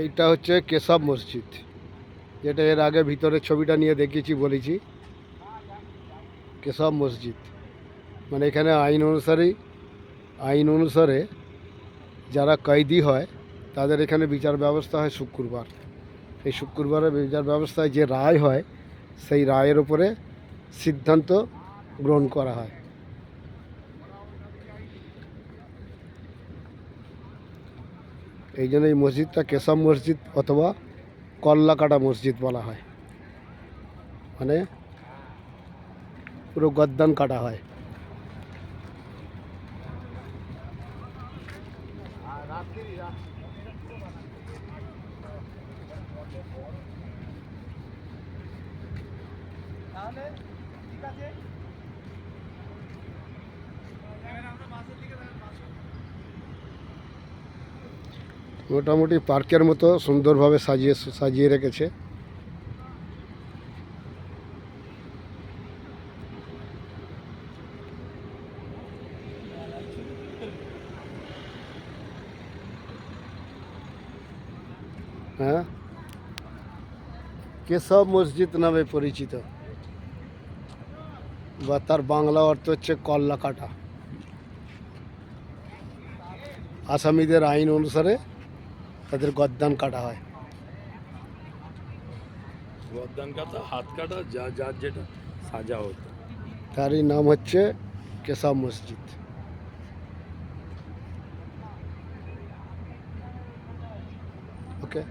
এইটা হচ্ছে কেশব মসজিদ, যেটা এর আগে ভিতরের ছবিটা নিয়ে দেখিয়েছি, বলেছি। কেশব মসজিদ মানে এখানে আইন অনুসারেই আইন অনুসারে যারা কয়েদি হয়, তাদের এখানে বিচার ব্যবস্থা হয় শুক্রবার। এই শুক্রবারের বিচার ব্যবস্থায় যে রায় হয়, সেই রায়ের উপরে সিদ্ধান্ত গ্রহণ করা হয়। এই জন্য এই মসজিদটা কেশব মসজিদ অথবা কল্লাকাটা মসজিদ বলা হয় মানে পুরো গদ্দান কাটা হয় মোটামুটি পার্কের মতো সুন্দরভাবে সাজিয়ে সাজিয়ে রেখেছে। হ্যাঁ? কেশব মসজিদ নামে পরিচিত? বা তার বাংলা অর্থ হচ্ছে কল্লা কাটা আসামিদের আইন অনুসারে তাদের গদ্দান কাটা হয় গদ্দান কাটা হাত কাটা যা যার যেটা সাজা হতো তারই নাম হচ্ছে কেশব মসজিদ ওকে